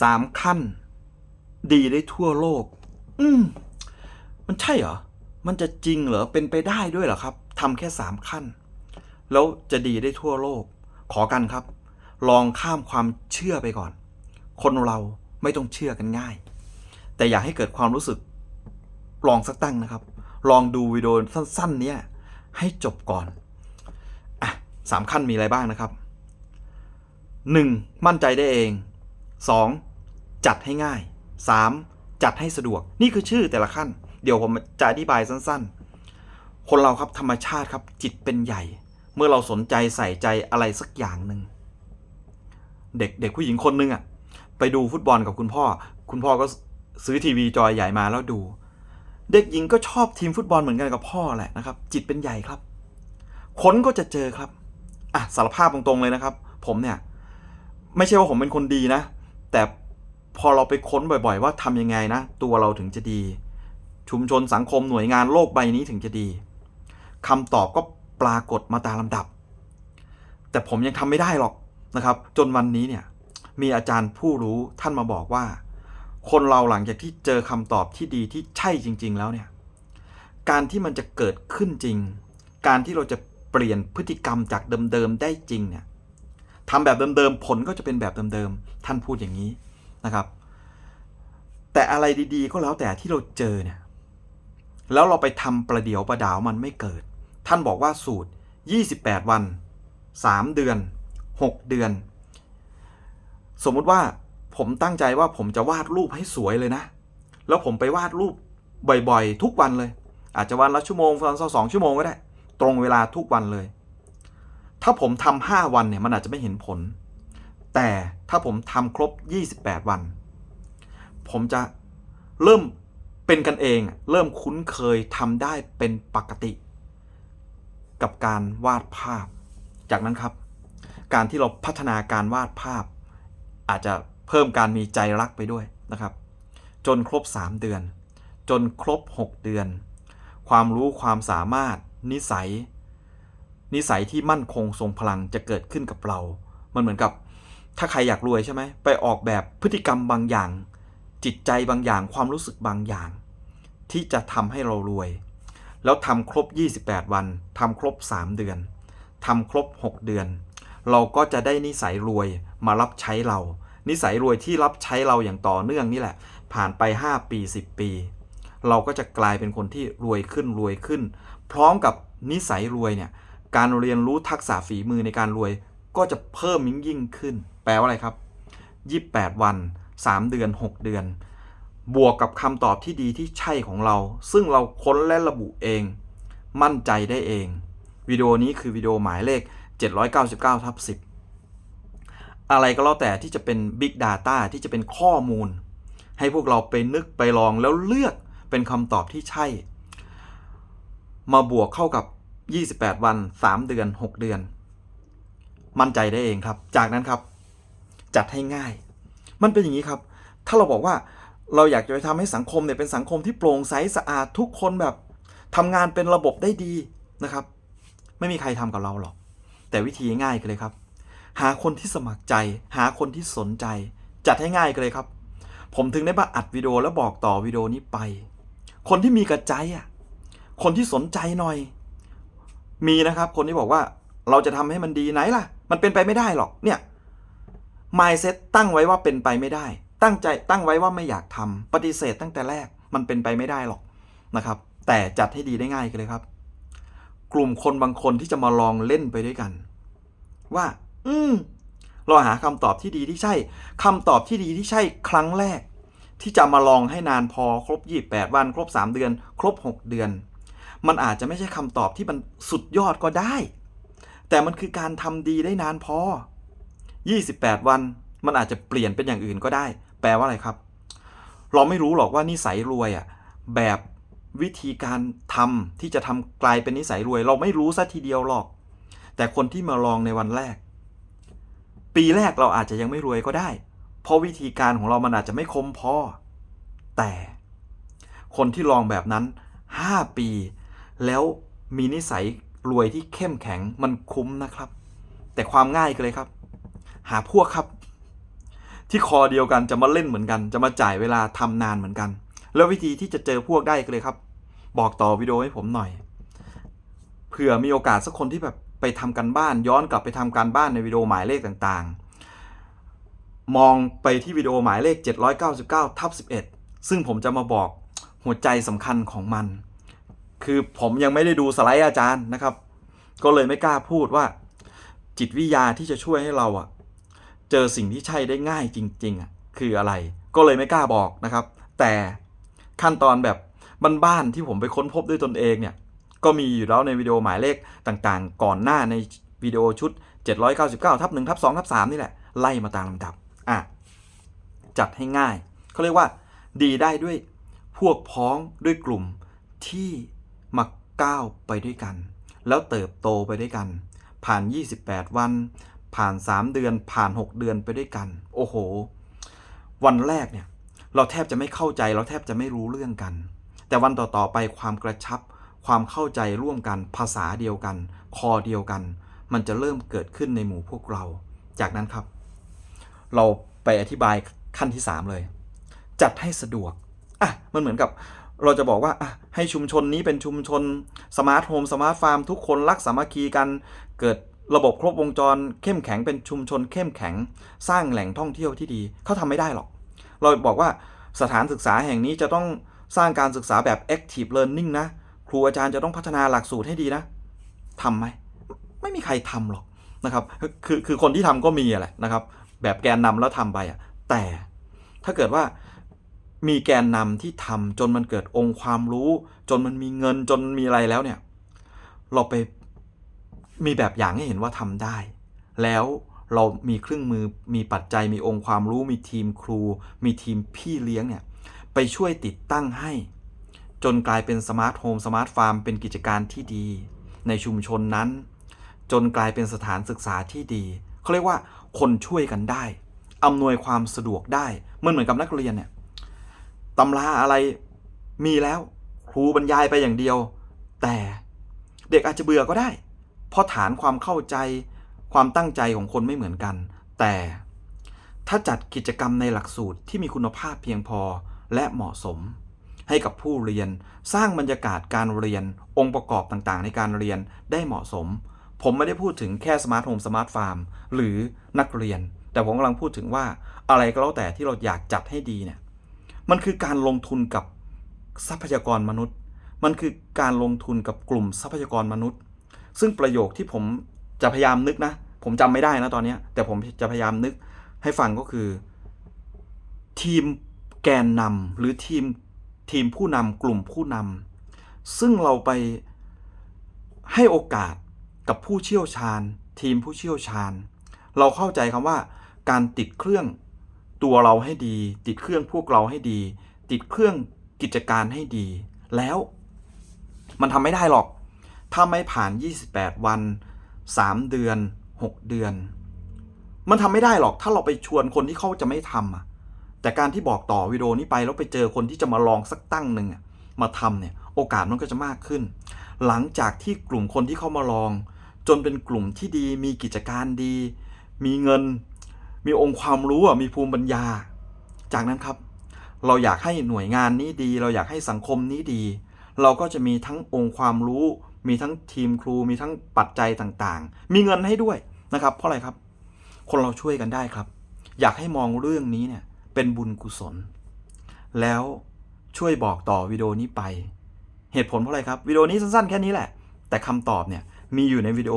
สามขั้น ดีได้ทั่วโลก อืม มันใช่เหรอ มันจะจริงเหรอ เป็นไปได้ด้วยเหรอครับทำแค่สามขั้น แล้วจะดีได้ทั่วโลก ขอกันครับ ลองข้ามความเชื่อไปก่อน คนเราไม่ต้องเชื่อกันง่าย แต่อยากให้เกิดความรู้สึก ลองสักตั้งนะครับ ลองดูวิดีโอสั้น ๆ เนี้ยให้จบก่อน อะสามขั้นมีอะไรบ้างนะครับหนึ่งมั่นใจได้เอง สองจัดให้ง่ายสามจัดให้สะดวก นี่คือชื่อแต่ละขั้น เดี๋ยวผมจะอธิบายสั้นๆ คนเราครับธรรมชาติครับจิตเป็นใหญ่ เมื่อเราสนใจใส่ใจอะไรสักอย่างหนึ่งเด็กเด็กผู้หญิงคนหนึงอะไปดูฟุตบอลกับคุณพ่อ คุณพ่อก็ซื้อทีวีจอใหญ่มาแล้วดู เด็กหญิงก็ชอบทีมฟุตบอลเหมือนกันกับพ่อแหละนะครับ จิตเป็นใหญ่ครับค้นก็จะเจอครับอะสารภาพตรงๆเลยนะครับ ผมเนี่ย ไม่ใช่ว่าผมเป็นคนดีนะ แต่พอเราไปค้นบ่อยๆ ว่าทำยังไงนะ ตัวเราถึงจะดี ชุมชนสังคมหน่วยงานโลกใบนี้ถึงจะดีคำตอบก็ปรากฏมาตามลำดับ แต่ผมยังทำไม่ได้หรอกนะครับ จนวันนี้เนี่ยมีอาจารย์ผู้รู้ท่านมาบอกว่า คนเราหลังจากที่เจอคำตอบที่ดีที่ใช่จริง ๆ แล้วเนี่ยการที่มันจะเกิดขึ้นจริง การที่เราจะเปลี่ยนพฤติกรรมจากเดิมๆได้จริงเนี่ย ทำแบบเดิมๆผลก็จะเป็นแบบเดิมๆท่านพูดอย่างนี้นะครับ แต่อะไรดีๆ ก็แล้วแต่ที่เราเจอเนี่ยแล้วเราไปทำประเดี๋ยวประดาวมันไม่เกิด ท่านบอกว่าสูตร 28 วัน 3 เดือน 6 เดือน สมมุติว่าผมตั้งใจว่าผมจะวาดรูปให้สวยเลยนะ แล้วผมไปวาดรูปบ่อยๆ ทุกวันเลย อาจจะวันละชั่วโมงวันละสองชั่วโมงก็ได้ ตรงเวลาทุกวันเลย ถ้าผมทำห้าวันเนี่ยมันอาจจะไม่เห็นผล แต่ถ้าผมทำครบ 28 วัน ผมจะเริ่มเป็นกันเอง เริ่มคุ้นเคยทำได้เป็นปกติ กับการวาดภาพ จากนั้นครับ การที่เราพัฒนาการวาดภาพ อาจจะเพิ่มการมีใจรักไปด้วยนะครับ จนครบ 3 เดือน จนครบ 6 เดือน ความรู้ความสามารถ นิสัย นิสัยที่มั่นคงทรงพลังจะเกิดขึ้นกับเรา มันเหมือนกับ ถ้าใครอยากรวยใช่ไหมไปออกแบบพฤติกรรมบางอย่าง จิตใจบางอย่างความรู้สึกบางอย่าง ที่จะทำให้เรารวย แล้วทำครบ 28 วันทำครบ 3 เดือนทำครบ 6 เดือน เราก็จะได้นิสัยรวยมารับใช้เรา นิสัยรวยที่รับใช้เราอย่างต่อเนื่องนี่แหละ ผ่านไป 5 ปี 10 ปี เราก็จะกลายเป็นคนที่รวยขึ้นรวยขึ้น พร้อมกับนิสัยรวยเนี่ย การเรียนรู้ทักษะฝีมือในการรวย ก็จะเพิ่มยิ่งยิ่งขึ้น แปลว่าอะไรครับ 28 วัน 3 เดือน 6 เดือน บวกกับคำตอบที่ดีที่ใช่ของเรา ซึ่งเราค้นและระบุเอง มั่นใจได้เอง วิดีโอนี้คือวิดีโอหมายเลข 799ทับ10 อะไรก็แล้วแต่ที่จะเป็น Big Data ที่จะเป็นข้อมูล ให้พวกเราไปนึกไปลองแล้วเลือกเป็นคำตอบที่ใช่ มาบวกเข้ากับ 28 วัน 3 เดือน 6 เดือน มั่นใจได้เองครับ จากนั้นครับ จัดให้ง่าย มันเป็นอย่างนี้ครับ ถ้าเราบอกว่าเราอยากจะไปทำให้สังคมเนี่ยเป็นสังคมที่โปร่งใสสะอาดทุกคนแบบทำงานเป็นระบบได้ดีนะครับ ไม่มีใครทำกับเราหรอก แต่วิธีง่ายกันเลยครับ หาคนที่สมัครใจ หาคนที่สนใจ จัดให้ง่ายกันเลยครับ ผมถึงได้มาอัดวิดีโอแล้วบอกต่อวิดีโอนี้ไป คนที่มีกระใจอะคนที่สนใจหน่อย มีนะครับคนที่บอกว่าเราจะทำให้มันดีไหนล่ะ มันเป็นไปไม่ได้หรอกเนี่ย mindset ตั้งไว้ว่าเป็นไปไม่ได้ ตั้งใจตั้งไว้ว่าไม่อยากทำปฏิเสธตั้งแต่แรกมันเป็นไปไม่ได้หรอกนะครับ แต่จัดให้ดีได้ง่ายกันเลยครับ กลุ่มคนบางคนที่จะมาลองเล่นไปด้วยกัน ว่า อืมเราหาคำตอบที่ดีที่ใช่คำตอบที่ดีที่ใช่ครั้งแรก ที่จะมาลองให้นานพอครบ 28 วัน ครบ 3 เดือน ครบ 6 เดือน มันอาจจะไม่ใช่คำตอบที่มันสุดยอดก็ได้ แต่มันคือการทำดีได้นานพอ 28 วันมันอาจจะเปลี่ยนเป็นอย่างอื่นก็ได้ แปลว่าอะไรครับ เราไม่รู้หรอกว่านิสัยรวยอะแบบวิธีการทำที่จะทำกลายเป็นนิสัยรวย เราไม่รู้ซะทีเดียวหรอก แต่คนที่มาลองในวันแรก ปีแรกเราอาจจะยังไม่รวยก็ได้ เพราะวิธีการของเรามันอาจจะไม่คมพอแต่คนที่ลองแบบนั้น 5 ปี แล้วมีนิสัยรวยที่เข้มแข็งมันคุ้มนะครับ แต่ความง่ายกันเลยครับ หาพวกครับ ที่คอเดียวกันจะมาเล่นเหมือนกัน จะมาจ่ายเวลาทำนานเหมือนกัน แล้ววิธีที่จะเจอพวกได้ก็เลยครับ บอกต่อวิดีโอให้ผมหน่อยเผื่อมีโอกาสสักคนที่แบบไปทำกันบ้านย้อนกลับไปทำการบ้านในวิดีโอหมายเลขต่างๆ มองไปที่วิดีโอหมายเลข 799ทับ11 ซึ่งผมจะมาบอกหัวใจสำคัญของมัน คือผมยังไม่ได้ดูสไลด์อาจารย์นะครับ ก็เลยไม่กล้าพูดว่า จิตวิทยาที่จะช่วยให้เราอะเจอสิ่งที่ใช่ได้ง่ายจริงๆอะคืออะไร ก็เลยไม่กล้าบอกนะครับ แต่ขั้นตอนแบบบ้านๆที่ผมไปค้นพบด้วยตนเองเนี่ย ก็มีอยู่แล้วในวิดีโอหมายเลขต่างๆ ก่อนหน้าในวิดีโอชุด 799ทับ1ทับ2ทับ3นี่แหละ ไล่มาตามลำดับอะจัดให้ง่าย เขาเรียกว่า ดีได้ด้วยพวกพ้องด้วยกลุ่มที่ ก้าวไปด้วยกัน แล้วเติบโตไปด้วยกัน ผ่าน 28 วัน ผ่าน 3 เดือน ผ่าน 6 เดือนไปด้วยกัน โอ้โห วันแรกเนี่ยเราแทบจะไม่เข้าใจเราแทบจะไม่รู้เรื่องกัน แต่วันต่อๆไปความกระชับ ความเข้าใจร่วมกันภาษาเดียวกัน คอเดียวกัน มันจะเริ่มเกิดขึ้นในหมู่พวกเรา จากนั้นครับ เราไปอธิบายขั้นที่ 3 เลย จัดให้สะดวกอะมันเหมือนกับ เราจะบอกว่าให้ชุมชนนี้เป็นชุมชนสมาร์ทโฮมสมาร์ทฟาร์มทุกคนรักสามัคคีกันเกิดระบบครบวงจรเข้มแข็งเป็นชุมชนเข้มแข็ง สร้างแหล่งท่องเที่ยวที่ดีเขาทำไม่ได้หรอก เราบอกว่าสถานศึกษาแห่งนี้จะต้องสร้างการศึกษาแบบ active learning นะ ครูอาจารย์จะต้องพัฒนาหลักสูตรให้ดีนะทำไหม ไม่มีใครทำหรอกนะครับ คือคือคนที่ทำก็มีอะแหละนะครับ แบบแกนนำแล้วทำไปอะแต่ถ้าเกิดว่า มีแกนนำที่ทำจนมันเกิดองค์ความรู้ จนมันมีเงินจนมีอะไรแล้วเนี่ย เราไปมีแบบอย่างให้เห็นว่าทำได้ แล้วเรามีเครื่องมือมีปัจจัยมีองค์ความรู้ มีทีมครู มีทีมพี่เลี้ยงเนี่ย ไปช่วยติดตั้งให้ จนกลายเป็นสมาร์ทโฮมสมาร์ทฟาร์มเป็นกิจการที่ดี ในชุมชนนั้น จนกลายเป็นสถานศึกษาที่ดีเขาเรียกว่าคนช่วยกันได้อำนวยความสะดวกได้เหมันเหมือนกับนักเรียนเนี่ย ตำราอะไรมีแล้วครูบรรยายไปอย่างเดียว แต่เด็กอาจจะเบื่อก็ได้ เพราะฐานความเข้าใจความตั้งใจของคนไม่เหมือนกัน แต่ถ้าจัดกิจกรรมในหลักสูตรที่มีคุณภาพเพียงพอและเหมาะสม ให้กับผู้เรียนสร้างบรรยากาศการเรียนองค์ประกอบต่างๆ ในการเรียนได้เหมาะสม ผมไม่ได้พูดถึงแค่สมาร์ทโฮมสมาร์ทฟาร์มหรือนักเรียน แต่ผมกำลังพูดถึงว่าอะไรก็แล้วแต่ที่เราอยากจัดให้ดีเนี่ย มันคือการลงทุนกับทรัพยากรมนุษย์ มันคือการลงทุนกับกลุ่มทรัพยากรมนุษย์ ซึ่งประโยคที่ผมจะพยายามนึกนะ ผมจำไม่ได้นะตอนนี้ แต่ผมจะพยายามนึกให้ฟังก็คือ ทีมแกนนำหรือทีมทีมผู้นำกลุ่มผู้นำซึ่งเราไปให้โอกาสกับผู้เชี่ยวชาญ ทีมผู้เชี่ยวชาญ เราเข้าใจคำว่าการติดเครื่อง ตัวเราให้ดี ติดเครื่องพวกเราให้ดี ติดเครื่องกิจการให้ดี แล้วมันทำไม่ได้หรอก ถ้าไม่ผ่าน 28 วัน 3 เดือน 6 เดือน มันทำไม่ได้หรอก ถ้าเราไปชวนคนที่เขาจะไม่ทำอะแต่การที่บอกต่อวิดีโอนี้ไปแล้วไปเจอคนที่จะมาลองสักตั้งหนึ่งมาทำเนี่ยโอกาสมันก็จะมากขึ้น หลังจากที่กลุ่มคนที่เข้ามาลอง จนเป็นกลุ่มที่ดีมีกิจการดี มีเงิน มีองค์ความรู้มีภูมิปัญญา จากนั้นครับ เราอยากให้หน่วยงานนี้ดี เราอยากให้สังคมนี้ดี เราก็จะมีทั้งองค์ความรู้ มีทั้งทีมครู มีทั้งปัจจัยต่างๆ มีเงินให้ด้วยนะครับ เพราะอะไรครับ คนเราช่วยกันได้ครับ อยากให้มองเรื่องนี้เนี่ยเป็นบุญกุศล แล้วช่วยบอกต่อวิดีโอนี้ไป เหตุผลเพราะอะไรครับวิดีโอนี้สั้นๆแค่นี้แหละ แต่คำตอบเนี่ยมีอยู่ในวิดีโอ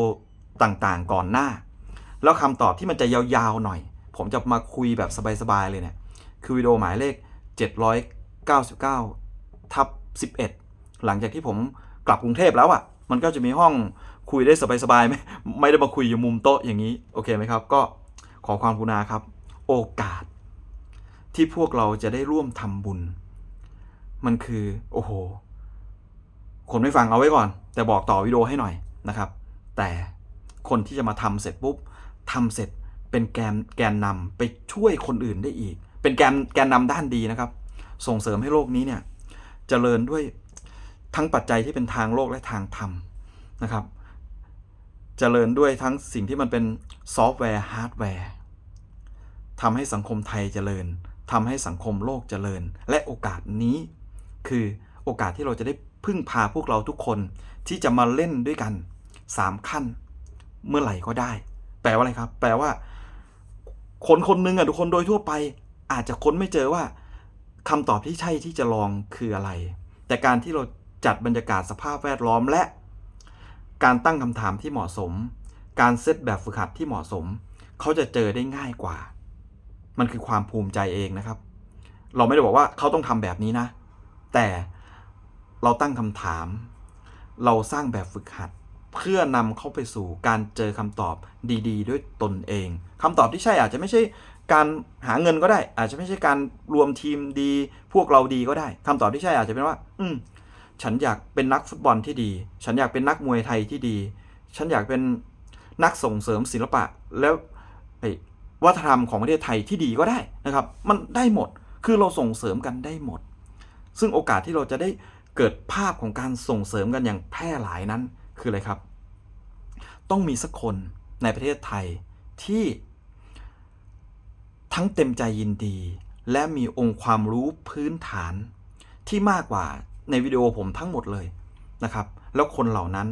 ต่างๆ ก่อนหน้า แล้วคำตอบที่มันจะยาวๆหน่อย ผมจะมาคุยแบบสบายๆเลยเนี่ย คือวิดีโอหมายเลข 799ทับ11 หลังจากที่ผมกลับกรุงเทพแล้วอะ่ะ มันก็จะมีห้องคุยได้สบายๆไม่ไม่ได้มาคุยอยู่มุมโต๊ะอย่างนี้ โอเคไหมครับ ก็ขอความกรุณาครับ โอกาส ที่พวกเราจะได้ร่วมทำบุญ มันคือ โอ้โห คนไม่ฟังเอาไว้ก่อน แต่บอกต่อวิดีโอให้หน่อยนะครับ แต่คนที่จะมาทำเสร็จปุ๊บทำเสร็จ เป็นแกนแกนนำไปช่วยคนอื่นได้อีก เป็นแกนแกนนำด้านดีนะครับ ส่งเสริมให้โลกนี้เนี่ยจเจริญด้วยทั้งปัจจัยที่เป็นทางโลกและทางธรรมนะครับจเจริญด้วยทั้งสิ่งที่มันเป็นซอฟต์แวร์ฮาร์ดแวร์ทำให้สังคมไทยเจริญทำให้สังคมโลกเจริญ และโอกาสนี้ คือโอกาสที่เราจะได้พึ่งพาพวกเราทุกคนที่จะมาเล่นด้วยกันสามขั้น เมื่อไหร่ก็ได้ แปลว่าอะไรครับ แปลว่า คนคนหนึ่งอะทุกคนโดยทั่วไป อาจจะค้นไม่เจอว่าคำตอบที่ใช่ที่จะลองคืออะไร แต่การที่เราจัดบรรยากาศสภาพแวดล้อมและ การตั้งคำถามที่เหมาะสม การเซตแบบฝึกหัดที่เหมาะสม เขาจะเจอได้ง่ายกว่า มันคือความภูมิใจเองนะครับ เราไม่ได้บอกว่าเขาต้องทำแบบนี้นะ แต่เราตั้งคำถาม เราสร้างแบบฝึกหัด เพื่อนำเข้าไปสู่การเจอคำตอบดี ๆ ด้วยตนเองคำตอบที่ใช่อาจจะไม่ใช่การหาเงินก็ได้ อาจจะไม่ใช่การรวมทีมดี พวกเราดีก็ได้คำตอบที่ใช่อาจจะเป็นว่า อืมฉันอยากเป็นนักฟุตบอลที่ดี ฉันอยากเป็นนักมวยไทยที่ดี ฉันอยากเป็นนักส่งเสริมศิลปะแล้ววัฒนธรรมของประเทศไทยที่ดีก็ได้นะครับ มันได้หมดคือเราส่งเสริมกันได้หมด ซึ่งโอกาสที่เราจะได้เกิดภาพของการส่งเสริมกันอย่างแพร่หลายนั้น คืออะไรครับ ต้องมีสักคนในประเทศไทยที่ทั้งเต็มใจยินดี และมีองค์ความรู้พื้นฐานที่มากกว่าในวิดีโอผมทั้งหมดเลยนะครับ แล้วคนเหล่านั้น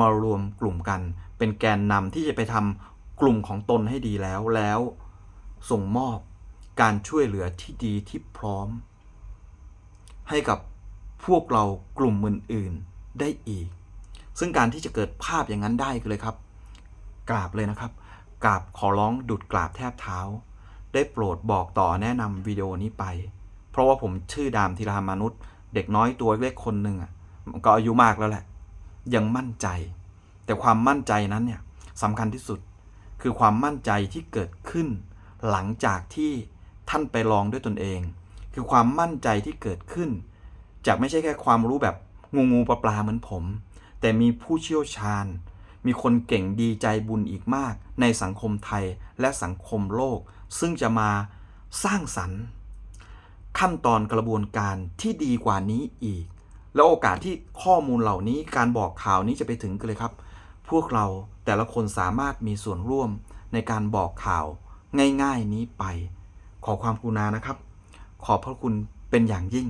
มารวมกลุ่มกัน เป็นแกนนำที่จะไปทำกลุ่มของตนให้ดีแล้วแล้วส่งมอบการช่วยเหลือที่ดีที่พร้อม ให้กับพวกเรากลุ่มอื่นๆได้อีก ซึ่งการที่จะเกิดภาพอย่างนั้นได้คือเลยครับ กราบเลยนะครับ กราบขอร้องดุดกราบแทบเท้า ได้โปรดบอกต่อแนะนำวิดีโอนี้ไป เพราะว่าผมชื่อดามธีรามนุษย์ เด็กน้อยตัวเล็กคนหนึ่งอะก็อายุมากแล้วแหละ ยังมั่นใจ แต่ความมั่นใจนั้นเนี่ยสำคัญที่สุด คือความมั่นใจที่เกิดขึ้น หลังจากที่ท่านไปลองด้วยตนเอง คือความมั่นใจที่เกิดขึ้น จากไม่ใช่แค่ความรู้แบบงูงูปลาปลาเหมือนผม แต่มีผู้เชี่ยวชาญ มีคนเก่งดีใจบุญอีกมาก ในสังคมไทยและสังคมโลก ซึ่งจะมาสร้างสรรค์ ขั้นตอนกระบวนการที่ดีกว่านี้อีก แล้วโอกาสที่ข้อมูลเหล่านี้การบอกข่าวนี้จะไปถึงกันเลยครับ พวกเราแต่ละคนสามารถมีส่วนร่วมในการบอกข่าวง่าย ๆนี้ไป ขอความกรุณานะครับ ขอบพระคุณเป็นอย่างยิ่ง